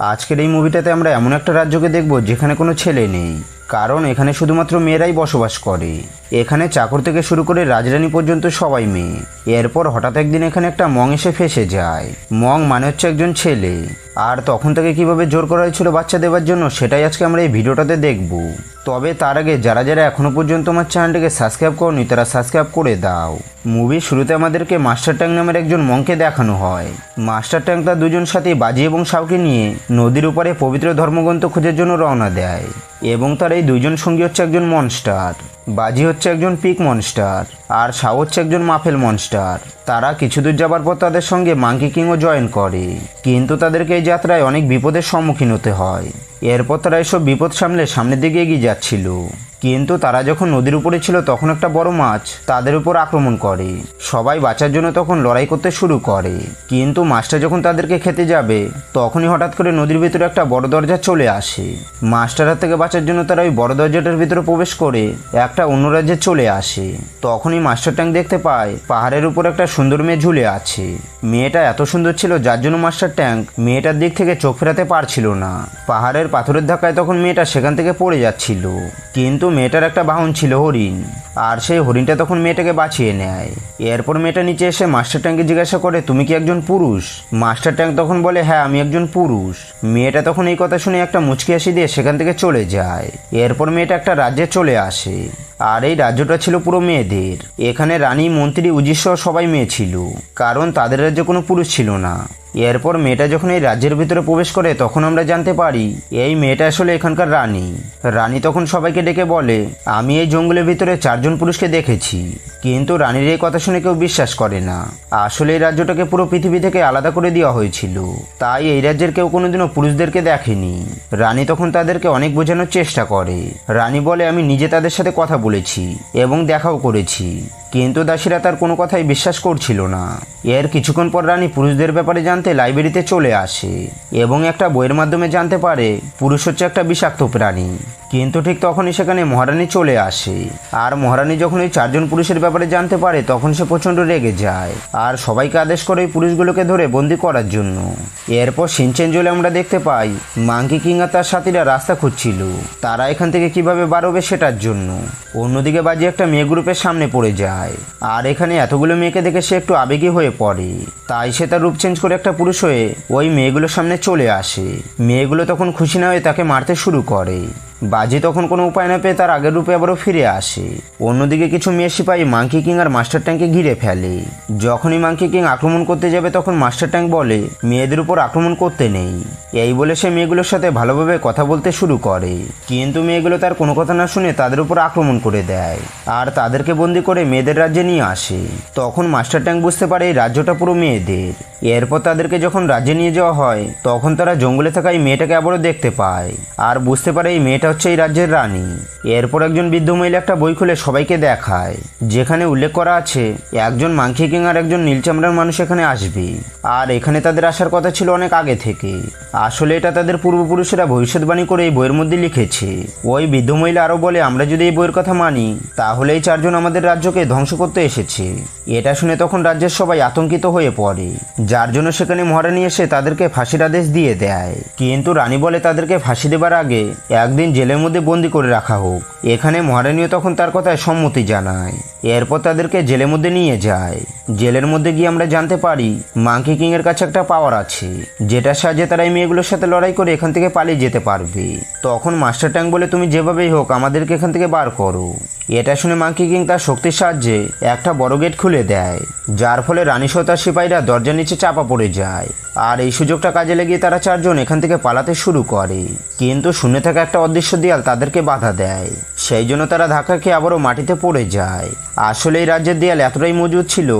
আজকের এই মুভিটাতে আমরা এমন একটা রাজ্যকে দেখব যেখানে কোনো ছেলে নেই। কারণ এখানে শুধুমাত্র মেয়েরাই বসবাস করে। এখানে চাকর থেকে শুরু করে রাজরানী পর্যন্ত সবাই মেয়ে। এরপর হঠাৎ একদিন এখানে একটা মং এসে ফেসে যায়। মং মানে হচ্ছে একজন ছেলে। আর তখন থেকে কীভাবে জোর করা হয়েছিল বাচ্চা দেওয়ার জন্য সেটাই আজকে আমরা এই ভিডিওটাতে দেখব। তবে তার আগে যারা যারা এখনও পর্যন্ত আমার চ্যানেলটিকে সাবস্ক্রাইব করনি, তারা সাবস্ক্রাইব করে দাও। মুভির শুরুতে আমাদেরকে মাস্টার ট্যাং নামের একজন মংকে দেখানো হয়। মাস্টার ট্যাং তার দুজন সাথে বাজি এবং সাউকে নিয়ে নদীর উপরে পবিত্র ধর্মগ্রন্থ খোঁজার জন্য রওনা দেয়। এবং তার এই দুইজন সঙ্গী হচ্ছে একজন মনস্টার বাজি হচ্ছে একজন পিক মনস্টার আর শাহ হচ্ছে একজন মাফেল মনস্টার তারা কিছু দূর যাবার পর তাদের সঙ্গে মাঙ্কি কিংও জয়েন করে। কিন্তু তাদেরকে এই যাত্রায় অনেক বিপদের সম্মুখীন হতে হয়। এরপর তারা এসব বিপদ সামলে সামনের দিকে এগিয়ে যাচ্ছিল। কিন্তু তারা যখন নদীর উপরে ছিল তখন একটা বড় মাছ তাদের উপর আক্রমণ করে। সবাই বাঁচার জন্য তখন লড়াই করতে শুরু করে। কিন্তু মাছটা যখন তাদেরকে খেতে যাবে, তখনই হঠাৎ করে নদীর ভিতরে একটা বড় দরজা চলে আসে। মাছটার হাত থেকে বাঁচার জন্য তারা ওই বড় দরজাটার ভিতরে প্রবেশ করে একটা অন্য রাজ্যে চলে আসে। তখনই মাস্টার ট্যাঙ্ক দেখতে পায়, পাহাড়ের উপর একটা সুন্দর মেয়ে ঝুলে আছে। মেয়েটা এত সুন্দর ছিল, যার জন্য মাস্টার ট্যাঙ্ক মেয়েটার দিক থেকে চোখ ফেরাতে পারছিল না। পাহাড়ের পাথরের ধাক্কায় তখন মেয়েটা সেখান থেকে পড়ে যাচ্ছিল। কিন্তু মেয়েটার একটা বাহন ছিল হরিণ। আর সেই হরিণটা তখন মেয়েটাকে বাঁচিয়ে নেয়। এরপর মেয়েটা নিচে এসে মাস্টার ট্যাঙ্কে জিজ্ঞাসা করে, তুমি কি একজন পুরুষ? মাস্টার ট্যাঙ্ক তখন বলে হ্যাঁ আমি একজন পুরুষ। মেয়েটা তখন এই কথা শুনে একটা মুচকি হাসি দিয়ে সেখান থেকে চলে যায়। এরপর মেয়েটা একটা রাজ্যে চলে আসে। আর এই রাজ্যটা ছিল পুরো মেয়েদের। এখানে রানী, মন্ত্রী উজিসহ সবাই মেয়ে ছিল। কারণ তাদের রাজ্যে কোনো পুরুষ ছিল না। এরপর মেয়েটা যখন এই রাজ্যের ভিতরে প্রবেশ করে, তখন আমরা জানতে পারি এই মেয়েটা আসলে এখানকার রানী। রানী তখন সবাইকে ডেকে বলে, আমি এই জঙ্গলের ভিতরে চারজন পুরুষকে দেখেছি, কিন্তু রানীর এই কথা শুনে কেউ বিশ্বাস করে না। আসলে এই রাজ্যটাকে পুরো পৃথিবী থেকে আলাদা করে দেওয়া হয়েছিল। তাই এই রাজ্যের কেউ কোনোদিনও পুরুষদেরকে দেখেনি। রানী তখন তাদেরকে অনেক বোঝানোর চেষ্টা করে। রানী বলে, আমি নিজে তাদের সাথে কথা বলেছি এবং দেখাও করেছি। কিন্তু দাসীরা তার কোনো কথাই বিশ্বাস করছিল না। এর কিছুক্ষণ পর রানী পুরুষদের ব্যাপারে জানতে লাইব্রেরিতে চলে আসে এবং একটা বইয়ের মাধ্যমে জানতে পারে পুরুষ হচ্ছে একটা বিষাক্ত প্রাণী। কিন্তু ঠিক তখনই সেখানে মহারানী চলে আসে। আর মহারানী যখন ওই চারজন পুরুষের ব্যাপারে জানতে পারে, তখন সে প্রচণ্ড রেগে যায় আর সবাইকে আদেশ করে ওই পুরুষগুলোকে ধরে বন্দি করার জন্য। এরপর সিনচেন জলে আমরা দেখতে পাই, মাঙ্কি কিং আর তার সাথীরা রাস্তা খুঁজছিল। তারা এখান থেকে কীভাবে বাড়বে সেটার জন্য। অন্যদিকে বাজি একটা মেয়ে গ্রুপের সামনে পড়ে যায়। আর এখানে এতগুলো মেয়েকে দেখে সে একটু আবেগী হয়ে পড়ে। তাই সে তার রূপ চেঞ্জ করে একটা পুরুষ হয়ে ওই মেয়েগুলোর সামনে চলে আসে। মেয়েগুলো তখন খুশি না হয়ে তাকে মারতে শুরু করে। বাজি তখন কোনো উপায় না পেয়ে তার আগের রূপে আবারও ফিরে আসে। অন্যদিকে কিছু মেয়ে সিপাহী মাঙ্কি কিং আর মাস্টার ট্যাঙ্কে ঘিরে ফেলে। যখনই মাঙ্কি কিং আক্রমণ করতে যাবে তখন মাস্টার ট্যাঙ্ক বলে, মেয়েদের উপর আক্রমণ করতে নেই। এই বলে সে মেয়েগুলোর সাথে ভালোভাবে কথা বলতে শুরু করে। কিন্তু মেয়েগুলো তার কোনো কথা না শুনে তাদের উপর আক্রমণ করে দেয়। আর তাদেরকে বন্দি করে মেয়েদের রাজ্যে নিয়ে আসে। তখন মাস্টার ট্যাঙ্ক বুঝতে পারে এই রাজ্যটা পুরো মেয়েদের। এরপর তাদেরকে যখন রাজ্যে নিয়ে যাওয়া হয়, তখন তারা জঙ্গলে থাকা এই মেয়েটাকে আবারও দেখতে পায়। আর বুঝতে পারে এই মেয়েটা হচ্ছে এই রাজ্যের রানী। এরপর একজন বৃদ্ধ মহিলা একটা বই খুলে সবাইকে দেখায়, যেখানে উল্লেখ করা আছে, একজন মাংকি কিং আর একজন নীল চামড়ার মানুষ এখানে আসবে। আর এখানে তাদের আসার কথা ছিল অনেক আগে থেকে। আসলে এটা তাদের পূর্বপুরুষেরা ভবিষ্যৎবাণী করে এই বইয়ের মধ্যে লিখেছে। ওই বৃদ্ধ মহিলা আরও বলে, আমরা যদি এই বইয়ের কথা মানি তাহলে এই চারজন আমাদের রাজ্যকে ধ্বংস করতে এসেছে। এটা শুনে তখন রাজ্যের সবাই আতঙ্কিত হয়ে পড়ে। যার জন্য সেখানে মহারানী এসে তাদেরকে ফাঁসির আদেশ দিয়ে দেয়। কিন্তু রানী বলে তাদেরকে ফাঁসি দেবার আগে একদিন জেলের মধ্যে বন্দি করে রাখা হোক। এখানে মহারানীও তখন তার কথায় সম্মতি জানায়। এরপর তাদেরকে জেলের মধ্যে নিয়ে যায়। জেলের মধ্যে গিয়ে আমরা জানতে পারি, মাঙ্কি কিং এর কাছে একটা পাওয়ার আছে। যেটার সাহায্যে তারা এই মেয়েগুলোর সাথে লড়াই করে এখান থেকে পালিয়ে যেতে পারবে। তখন মাস্টার ট্যাঙ্ক বলে, তুমি যেভাবেই হোক আমাদেরকে এখান থেকে বার করো। এটা শুনে মাঙ্কি কিং তার শক্তির সাহায্যে একটা বড় গেট খুলে দেয়, যার ফলে রানী তার সিপাহীরা দরজার নিচে চাপা পড়ে যায়। আর এই সুযোগটা কাজে লাগিয়ে তারা চারজন এখান থেকে পালাতে শুরু করে। কিন্তু শুনে থাকা একটা অদৃশ্য দেয়াল তাদেরকে বাধা দেয়। সেই জন্য তারা ধাক্কা খেয়ে আবারও মাটিতে পড়ে যায়। আসলে এই রাজ্যের দেয়াল এতটাই মজবুত ছিল,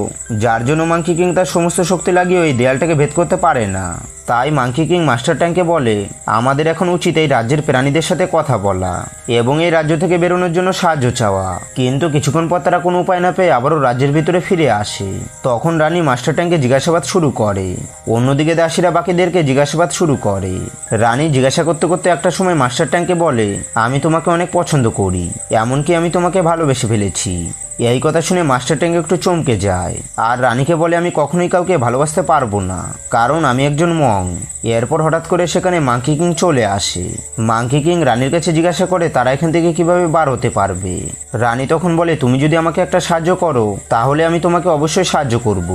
যার জন্য মাঙ্কি কিং তার সমস্ত শক্তি লাগিয়ে ওই দেয়ালটাকে ভেদ করতে পারে না। তাই মাঙ্কি কিং মাস্টার ট্যাঙ্কে বলে, আমাদের এখন উচিত এই রাজ্যের প্রাণীদের সাথে কথা বলা এবং এই রাজ্য থেকে বেরোনোর জন্য সাহায্য চাওয়া। কিন্তু কিছুক্ষণ পর তারা কোনো উপায় না পেয়ে আবারও রাজ্যের ভিতরে ফিরে আসে। তখন রানী মাস্টার ট্যাঙ্কে জিজ্ঞাসাবাদ শুরু করে। অন্যদিকে দাসীরা বাকিদেরকে জিজ্ঞাসাবাদ শুরু করে। রানী জিজ্ঞাসা করতে করতে একটা সময় মাস্টার ট্যাঙ্কে বলে, আমি তোমাকে অনেক পছন্দ করি। এমনকি আমি তোমাকে ভালোবেসে ফেলেছি। এই কথা শুনে মাস্টার ট্যাঙ্ক একটু চমকে যায়। আর রানীকে বলে আমি কখনোই কাউকে ভালোবাসতে পারব না, কারণ আমি একজন মং। এরপর হঠাৎ করে সেখানে মাঙ্কি কিং চলে আসে। মাঙ্কি কিং রানীর কাছে জিজ্ঞাসা করে তারা এখান থেকে কীভাবে বার হতে পারবে। রানী তখন বলে, তুমি যদি আমাকে একটা সাহায্য করো, তাহলে আমি তোমাকে অবশ্যই সাহায্য করব।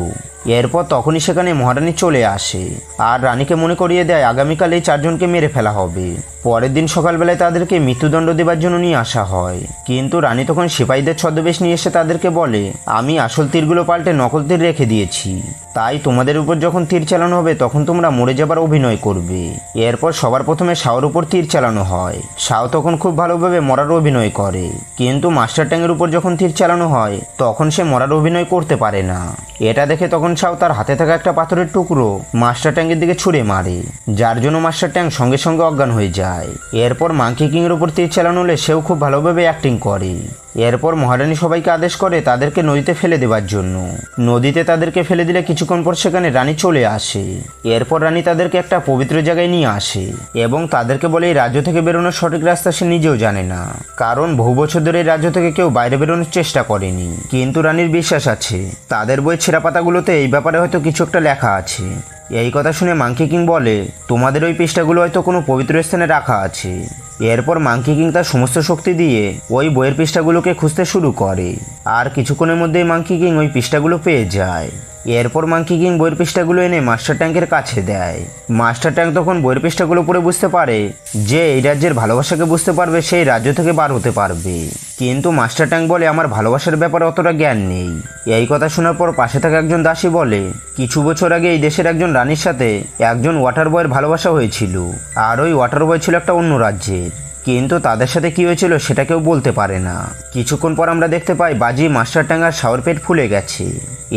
এরপর তখনই সেখানে মহারানী চলে আসে। আর রানীকে মনে করিয়ে দেয়, আগামীকাল এই চারজনকে মেরে ফেলা হবে। পরের দিন সকালবেলায় তাদেরকে মৃত্যুদণ্ড দেবার জন্য নিয়ে আসা হয়। কিন্তু রানী তখন সিপাহীদের ছদ্মবেশ নিয়ে এসে তাদেরকে বলে, আমি আসল তীরগুলো পাল্টে নকল তীর রেখে দিয়েছি। তাই তোমাদের উপর যখন তীর চালানো হবে, তখন তোমরা মরে যাবার অভিনয় করবে। এরপর সবার প্রথমে শাওর উপর তীর চালানো হয়। শাও তখন খুব ভালোভাবে মরার অভিনয় করে। কিন্তু মাস্টার ট্যাংয়ের উপর যখন তীর চালানো হয়, তখন সে মরার অভিনয় করতে পারে না। এটা দেখে তখন শাও তার হাতে থাকা একটা পাথরের টুকরো মাস্টার ট্যাঙ্কের দিকে ছুঁড়ে মারে। যার জন্য মাস্টার ট্যাঙ্ক সঙ্গে সঙ্গে অজ্ঞান হয়ে যায়। এরপর মাঙ্কি কিংয়ের উপর তীর চালানো হলে সেও খুব ভালোভাবে অ্যাক্টিং করে। এরপর মহারানী সবাইকে আদেশ করে তাদেরকে নদীতে ফেলে দেবার জন্য। নদীতে তাদেরকে ফেলে দিলে কিছুক্ষণ পর সেখানে রানী চলে আসে। এরপর রানী তাদেরকে একটা পবিত্র জায়গায় নিয়ে আসে এবং তাদেরকে বলে, এই রাজ্য থেকে বেরোনোর সঠিক রাস্তা সে নিজেও জানে না। কারণ বহু বছর ধরে এই রাজ্য থেকে কেউ বাইরে বেরোনোর চেষ্টা করেনি। কিন্তু রানীর বিশ্বাস আছে। তাদের বই ছেঁড়া পাতাগুলোতে এই ব্যাপারে হয়তো কিছু একটা লেখা আছে। এই কথা শুনে মাঙ্কি কিং বলে, তোমাদের ওই পৃষ্ঠাগুলো হয়তো কোনো পবিত্র স্থানে রাখা আছে। এরপর মাঙ্কি কিং তার সমস্ত শক্তি দিয়ে ওই বইয়ের পৃষ্ঠাগুলোকে খুঁজতে শুরু করে। আর কিছুক্ষণের মধ্যেই মাঙ্কি কিং ওই পৃষ্ঠাগুলো পেয়ে যায়। এরপর মাঙ্কি কিং বইয়ের পৃষ্ঠাগুলো এনে মাস্টার ট্যাঙ্কের কাছে দেয়। মাস্টার ট্যাঙ্ক তখন বইয়ের পৃষ্ঠাগুলো পড়ে বুঝতে পারে যে এই রাজ্যের ভালোবাসাকে বুঝতে পারবে, সেই রাজ্য থেকে বার হতে পারবে। কিন্তু মাস্টার ট্যাঙ্ক বলে, আমার ভালোবাসার ব্যাপারে অতটা জ্ঞান নেই। এই কথা শোনার পর পাশে থাকা একজন দাসী বলে, কিছু বছর আগে এই দেশের একজন রানীর সাথে একজন ওয়াটার বয়ের ভালোবাসা হয়েছিল। আর ওই ওয়াটার বয় ছিল একটা অন্য রাজ্যের। কিন্তু তাদের সাথে কি হয়েছিল সেটা কেউ বলতে পারে না। কিছুক্ষণ পর আমরা দেখতে পাই বাজি মাস্টার ট্যাঙ্গার শাওয়ার পেট ফুলে গেছে।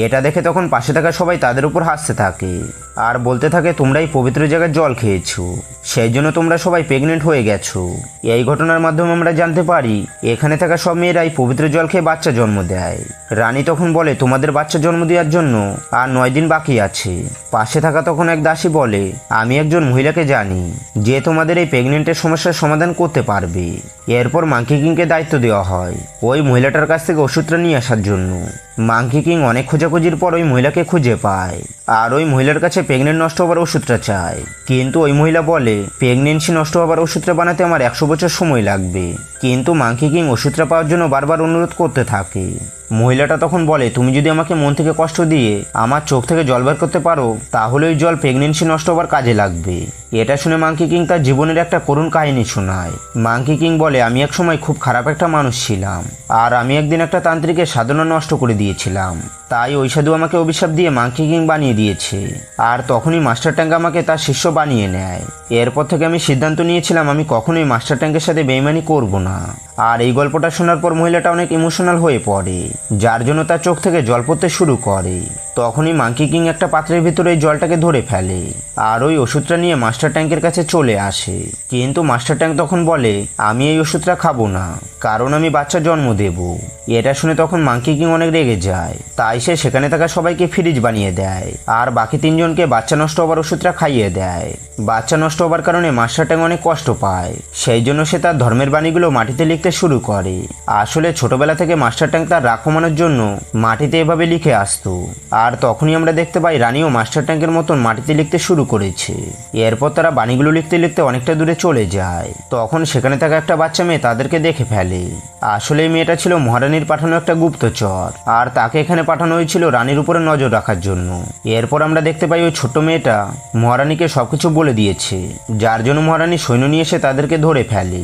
এটা দেখে তখন পাশে থাকা সবাই তাদের উপর হাসতে থাকে। আর বলতে থাকে তোমরাই পবিত্র জায়গায় জল খেয়েছো। সেই জন্য তোমরা সবাই প্রেগনেন্ট হয়ে গেছো। এই ঘটনার মাধ্যমে আমরা জানতে পারি, এখানে থাকা সব মেয়েরাই পবিত্র জল খেয়ে বাচ্চা জন্ম দেয়। রানী তখন বলে, তোমাদের বাচ্চা জন্ম দেওয়ার জন্য আর নয় দিন বাকি আছে। পাশে থাকা তখন এক দাসী বলে, আমি একজন মহিলাকে জানি, যে তোমাদের এই প্রেগনেন্টের সমস্যার সমাধান করতে পারবে। এরপর মাঙ্কি কিংকে দায়িত্ব দেওয়া হয়, ওই মহিলাটার কাছ থেকে ওষুধটা নিয়ে আসার জন্য। মাঙ্কি কিং অনেক খোঁজাখুঁজির পর ওই মহিলাকে খুঁজে পায়, আর ওই মহিলার কাছে প্রেগনেন্ট নষ্ট হবার ওষুধটা চায়। কিন্তু ওই মহিলা বলে প্রেগনেন্সি নষ্ট হবার ওষুধটা বানাতে আমার একশো বছর সময় লাগবে। কিন্তু মাংকি কিং ওষুধটা পাওয়ার জন্য বারবার অনুরোধ করতে থাকে। মহিলাটা তখন বলে, তুমি যদি আমাকে মন থেকে কষ্ট দিয়ে আমার চোখ থেকে জল বের করতে পারো, তাহলে ওই জল প্রেগনেন্সি নষ্ট হবার কাজে লাগবে। এটা শুনে মাঙ্কি কিং তার জীবনের একটা করুণ কাহিনী শোনায়। মাঙ্কি কিং বলে, আমি এক সময় খুব খারাপ একটা মানুষ ছিলাম, আর আমি একদিন একটা তান্ত্রিকের সাধনা নষ্ট করে দিয়েছিলাম। তাই ওই সাধু আমাকে অভিশাপ দিয়ে মাঙ্কি কিং বানিয়ে দিয়েছে, আর তখনই মাস্টার ট্যাঙ্ক আমাকে তার শিষ্য বানিয়ে নেয়। এরপর থেকে আমি সিদ্ধান্ত নিয়েছিলাম, আমি কখনোই মাস্টার ট্যাঙ্কের সাথে বেইমানি করব না। আর এই গল্পটা শোনার পর মহিলাটা অনেক ইমোশনাল হয়ে পড়ে, যার জন্য তার চোখ থেকে জল পড়তে শুরু করে। তখনই মাঙ্কি কিং একটা পাত্রের ভিতরে এই জলটাকে ধরে ফেলে আর ওই ওষুধটা নিয়ে মাস্টার ট্যাঙ্কের কাছে চলে আসে। কিন্তু মাস্টার ট্যাঙ্ক তখন বলে, আমি এই ওষুধটা খাব না, কারণ আমি বাচ্চা জন্ম দেব। এটা শুনে তখন মাঙ্কি কিং অনেক রেগে যায়। তাই সে সেখানে থাকা সবাইকে ফ্রিজ বানিয়ে দেয় আর বাকি তিনজনকে বাচ্চা নষ্ট হবার ওষুধটা খাইয়ে দেয়। বাচ্চা নষ্ট হবার কারণে মাস্টার ট্যাঙ্ক অনেক কষ্ট পায়। সেই জন্য সে তার ধর্মের বাণীগুলো মাটিতে লিখতে শুরু করে। আসলে ছোটবেলা থেকে মাস্টার ট্যাঙ্ক তার রাগ কমানোর জন্য মাটিতে এভাবে লিখে আসতো। আর তখনই আমরা দেখতে পাই রানীও মাস্টার ট্যাঙ্কের মতন মাটিতে লিখতে শুরু করেছে। এরপর তারা বাণীগুলো লিখতে লিখতে অনেকটা দূরে চলে যায়। তখন সেখানে থাকা একটা বাচ্চা মেয়ে তাদেরকে দেখে ফেলে। আসলে মেয়েটা ছিল মহারানীর পাঠানো একটা গুপ্তচর। আর তাকে এখানে পাঠানো হয়েছিল রানীর উপরে নজর রাখার জন্য। এরপর আমরা দেখতে পাই ওই ছোট্ট মেয়েটা মহারানীকে সবকিছু বলে দিয়েছে। যার জন্য মহারানী সৈন্য নিয়ে এসে তাদেরকে ধরে ফেলে।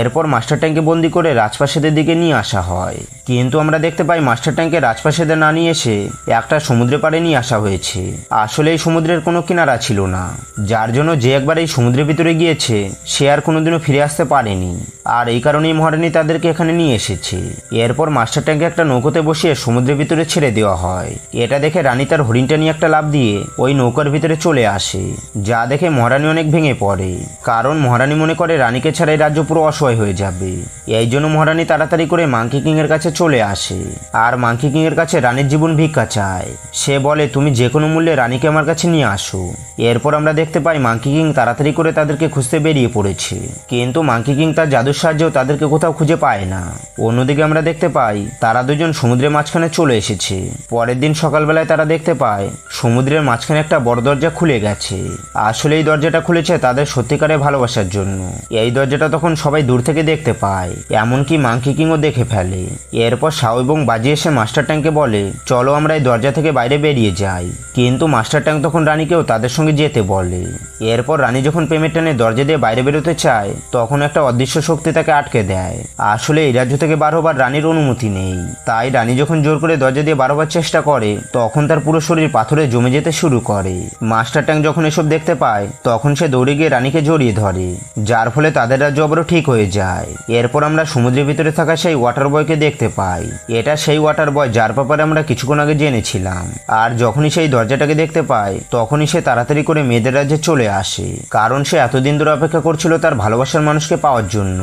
এরপর মাস্টার ট্যাঙ্কে বন্দি করে রাজপ্রাসাদের দিকে নিয়ে আসা হয়। কিন্তু আমরা দেখতে পাই মাস্টার ট্যাঙ্কে রাজপ্রাসাদে না নিয়ে এসে একটা সমুদ্রে পাড়ে নিয়ে আসা হয়েছে। আসলে এই সমুদ্রের কোনো কিনারা ছিল না। যার জন্য যে একবার এই সমুদ্রের ভিতরে গিয়েছে, সে আর কোনোদিনও ফিরে আসতে পারেনি। আর এই কারণেই মহারানী তাদেরকে এখানে নিয়ে এসেছে। এরপর মাস্টার ট্যাঙ্কে একটা নৌকোতে বসিয়ে সমুদ্রের ভিতরে ছেড়ে দেওয়া হয়। এটা দেখে রানী তার হরিণটা নিয়ে একটা লাভ দিয়ে ওই নৌকার ভিতরে চলে আসে, যা দেখে মহারানী অনেক ভেঙে পড়ে। কারণ মহারানী মনে করে রানীকে ছাড়া এই রাজ্য পুরো অসহায় হয়ে যাবে। এই জন্য মহারানী তাড়াতাড়ি করে মাংকি কিং এর কাছে চলে আসে। আর মাংকি কিং এর কাছে রানীর জীবন ভিক্ষা চায়। সে বলে, তুমি যে কোনো মূল্যে রানীকে আমার কাছে নিয়ে আসো। এরপর আমরা দেখতে পাই মাংকি কিং তাড়াতাড়ি করে তাদেরকে খুঁজতে বেরিয়ে পড়েছে। কিন্তু মাংকি কিং তার জাদুর সাহায্যেও তাদেরকে কোথাও খুঁজে পায় না। অন্যদিকে আমরা দেখতে পাই, তারা দুজন সমুদ্রের মাঝখানে চলে এসেছে। পরের দিন সকালবেলায় তারা দেখতে পায়, সমুদ্রের মাঝখানে একটা বড় দরজা খুলে গেছে। আসলে এই দরজাটা খুলেছে তাদের সত্যিকারের ভালোবাসার জন্য। এই দরজাটা তখন সবাই দূর থেকে দেখতে পায়। এমনকি মাংকি কিংও দেখে ফেলে। এরপর শাও এবং বাজি এসে মাস্টার ট্যাঙ্কে বলে, চলো আমরা এই দরজা থেকে বাইরে বেরিয়ে যাই। কিন্তু মাস্টার ট্যাঙ্ক তখন রানীকেও তাদের সঙ্গে যেতে বলে। এরপর রানী যখন প্রেমের টানে দরজা দিয়ে বাইরে বেরোতে চায়, তখন একটা অদৃশ্য শক্তি তাকে আটকে দেয়। আসলে এই রাজ্য থেকে বার হবার রানীর অনুমতি নেই। তাই রানী যখন জোর করে দরজা দিয়ে বার হবার চেষ্টা করে, তখন তার পুরো শরীর পাথরে জমে যেতে শুরু করে। মাস্টার ট্যাঙ্ক যখন এসব দেখতে পায়, তখন সে দৌড়ে গিয়ে রানীকে জড়িয়ে ধরে, যার ফলে তাদের রাজ্য আবারও ঠিক হয়ে যায়। এরপর আমরা সমুদ্রের ভিতরে থাকা সেই ওয়াটার বয়কে দেখতে পাই। এটা সেই ওয়াটার বয় যার ব্যাপারে আমরা কিছুক্ষণ আগে জেনেছিলাম। আর যখনই সেই দরজাটাকে দেখতে পায় তখনই সে তাড়াতাড়ি করে মেয়েদের রাজ্যে চলে আসে, কারণ সে এতদিন ধরে অপেক্ষা করছিল তার ভালোবাসার মানুষকে পাওয়ার জন্য।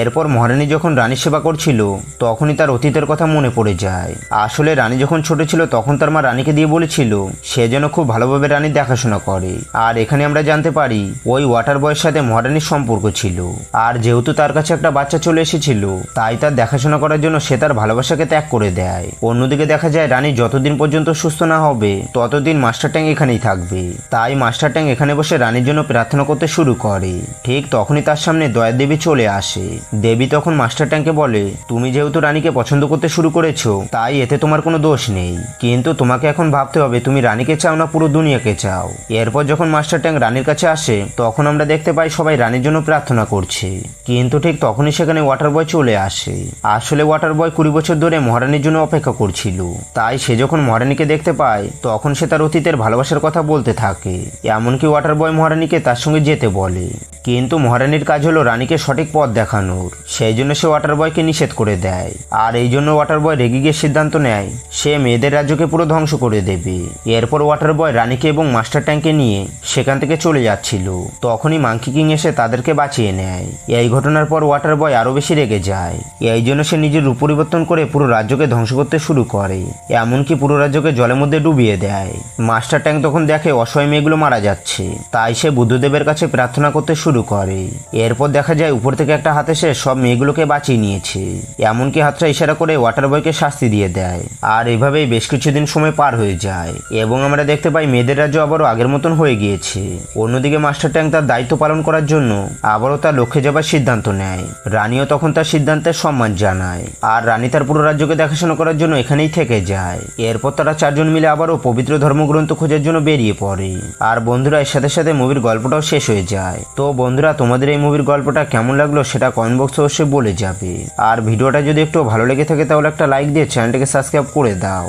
এরপর মহারানী যখন রানীর সেবা করছিল, তখনই তার অতীতের কথা মনে পড়ে যায়। আসলে রানী যখন ছোট ছিল, তখন তার মা রানীকে দিয়ে বলেছিল, সে যেন খুব ভালোভাবে রানীর দেখাশোনা করে। আর এখানে আমরা জানতে পারি, ওই ওয়াটার বয়ের সাথে মহারানীর সম্পর্ক ছিল। আর যেহেতু তার কাছে একটা বাচ্চা চলে এসেছিল। তাই তার দেখাশোনা করার জন্য সে তার ভালোবাসাকে ত্যাগ করে দেয়। অন্যদিকে দেখা যায়, রানী যতদিন পর্যন্ত সুস্থ না হবে, ততদিন মাস্টার ট্যাং এখানেই থাকবে। তাই মাস্টার ট্যাং এখানে বসে রানীর জন্য প্রার্থনা করতে শুরু করে। ঠিক তখনই তার সামনে দয়া দেবী চলে আসে। দেবী তখন মাস্টার ট্যাংকে বলে, তুমি যেহেতু রানীকে পছন্দ করতে শুরু করেছ, তাই এতে তোমার কোনো দোষ নেই। কিন্তু তোমাকে এখন ভাবতে হবে, তুমি রানীকে চাও না পুরো দুনিয়াকে চাও? এরপর যখন মাস্টার ট্যাং রানীর কাছে আসে, তখন আমরা দেখতে পাই সবাই রানীর জন্য প্রার্থনা করছে। কিন্তু ঠিক তখনই সেখানে ওয়াটার বয় চলে আসে। আসলে ওয়াটার বয় কুড়ি বছর ধরে মহারানীর জন্য অপেক্ষা করছিল। তাই সে যখন মহারানীকে দেখতে পায়, তখন সে তার অতীতের ভালোবাসার কথা বলতে থাকে। এমনকি ওয়াটার বয় মহারানীকে তার সঙ্গে যেতে বলে। কিন্তু মহারানীর কাজ হলো রানীকে সঠিক পথ দেখানোর। সেই জন্য সে ওয়াটার বয়কে নিষেধ করে দেয়। আর এই জন্য ওয়াটার বয় রেগে গিয়ে সিদ্ধান্ত নেয়, সে মেয়েদের রাজ্যকে পুরো ধ্বংস করে দেবে। এরপর ওয়াটার বয় রানীকে এবং মাস্টার ট্যাঙ্কে নিয়ে সেখান থেকে চলে যাচ্ছিল। তখনই মাংকি কিং এসে তাদেরকে বাঁচিয়ে নেয়। এই ঘটনার পর ওয়াটার বয় আরও বেশি রেগে যায়। এই জন্য সে নিজের রূপ পরিবর্তন করে পুরো রাজ্যকে ধ্বংস করতে শুরু করে। এমনকি পুরো রাজ্যকে জলের মধ্যে ডুবিয়ে দেয়। মাস্টার ট্যাঙ্ক তখন দেখে অসহায় মেয়েগুলো মারা যাচ্ছে। তাই সে বুদ্ধদেবের কাছে প্রার্থনা করতে শুরু করে। এরপর দেখা যায় উপর থেকে একটা হাতে এসে সব মেয়েগুলোকে বাঁচিয়ে নিয়েছে। এমনকি হাতটা ইশারা করে ওয়াটার বয়কে শাস্তি দিয়ে দেয়। আর এভাবেই বেশ কিছুদিন সময় পার হয়ে যায়। এবং আমরা দেখতে পাই মেয়েদের রাজ্য আবারও আগের মতন হয়ে গিয়েছে। অন্যদিকে মাস্টার ট্যাঙ্ক তার দায়িত্ব পালন করার জন্য আবারও তার লক্ষ্যে যাবার সিদ্ধান্ত নেয়। রানীও তখন তার সিদ্ধান্তের সম্মান জানায়। আর রানী তার পুরো রাজ্যকে দেখাশোনা করার জন্য এখানেই থেকে যায়। এরপর তারা চারজন মিলে আবারও পবিত্র ধর্মগ্রন্থ খোঁজার জন্য বেরিয়ে পড়ে। আর বন্ধুরা, এর সাথে সাথে মুভির গল্পটাও শেষ হয়ে যায়। তো বন্ধুরা, তোমাদের এই মুভির গল্পটা কেমন লাগল সেটা কমেন্ট বক্সে অবশ্যই বলে যাবে। আর ভিডিওটা যদি একটু ভালো লেগে থাকে তাহলে একটা লাইক দিয়ে চ্যানেলটাকে সাবস্ক্রাইব করে দাও।